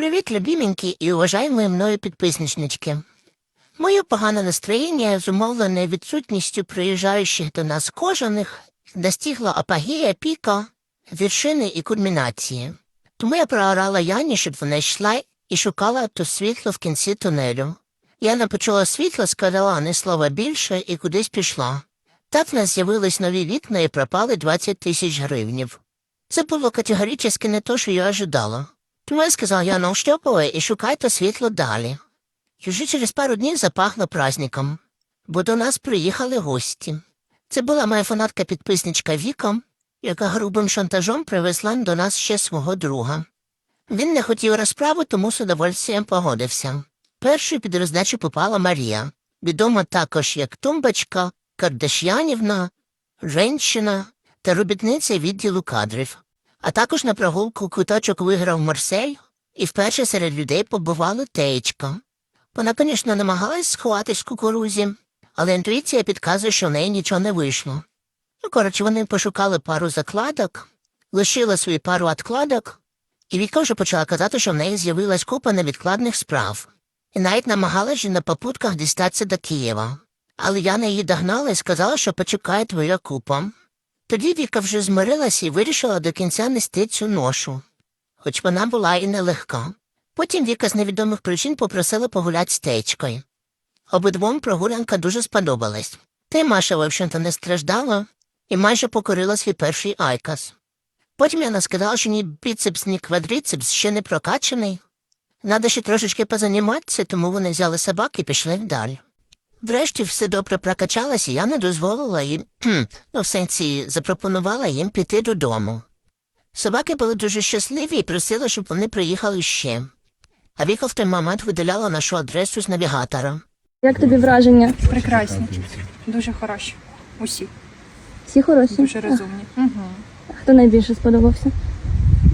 Привіт, любіменькі і уважаємо мною підписничнички. Моє погане настроєння, зумовлене відсутністю приїжджаючих до нас кожаних, достигло апогея піка, вершини і кульмінації. Тому я проорала Яні, щоб вона йшла і шукала то світло в кінці тунелю. Яна почула світло, сказала не слова більше і кудись пішла. Так в нас з'явились нові вікна і пропали 20 тисяч гривнів. Це було категорично не то, що я ожидала. Тому я сказав, я навщопала і шукайте світло далі. І вже через пару днів запахло праздником, бо до нас приїхали гості. Це була моя фанатка-підписничка Віка, яка грубим шантажом привезла до нас ще свого друга. Він не хотів розправи, тому з удовольствием погодився. Першою під роздачу попала Марія, відома також як Тумбочка, Кардашянівна, Женщина та робітниця відділу кадрів. А також на прогулку куточок виграв Марсель, і вперше серед людей побувала Теєчка. Вона, звісно, намагалась сховатись в кукурузі, але інтуїція підказує, що в неї нічого не вийшло. Ну, коротше, вони пошукали пару закладок, лишили свою пару откладок, і Віка вже почала казати, що в неї з'явилась купа невідкладних справ. І навіть намагалась на попутках дістатися до Києва. Але я на її догнала і сказала, що почекає твоя купа. Тоді Віка вже змирилась і вирішила до кінця нести цю ношу, хоч вона була і нелегка. Потім Віка з невідомих причин попросила погуляти з течкою. Обидвом прогулянка дуже сподобалась. Та й Маша, в общем-то, не страждала і майже покорила свій перший айкас. Потім я сказала, що ні біцепс, ні квадріцепс ще не прокачаний. Надо ще трошечки позаніматися, тому вони взяли собак і пішли вдаль. Врешті все добре прокачалось, і я не дозволила їм, кхм, ну, в сенсі, запропонувала їм піти додому. Собаки були дуже щасливі і просили, щоб вони приїхали ще. А Віка в той момент виділяла нашу адресу з навігатора. Як тобі враження? Прекрасні, дуже хороші. Усі Всі хороші? дуже розумні. Угу. А Хто найбільше сподобався?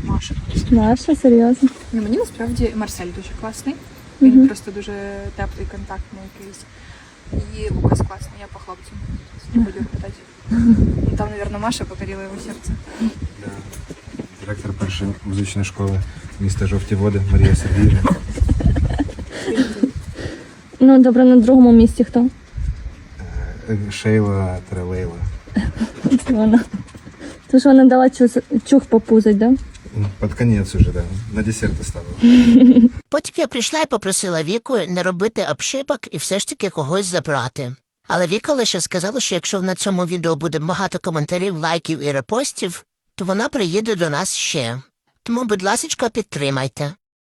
Маша. Наша, серйозно. Ну, мені насправді Марсель дуже класний. Він просто дуже теплий, контактний якийсь. І Лукас класний, я по хлопцям не буду питати. Ну, Там, мабуть, Маша покорила його серце. Директор першої музичної школи міста Жовті Води Марія Сергіївна. Ну, добре, на другому місці хто? Е, Шейла Трелейла. Це вона. Тож вона дала чух, чух попузить, да? Під конець уже, да. На десерт оставила. Потім я прийшла і попросила Віку не робити обшипок і все ж таки когось забрати. Але Віка лише сказала, що якщо на цьому відео буде багато коментарів, лайків і репостів, то вона приїде до нас ще. Тому, будь ласка, підтримайте.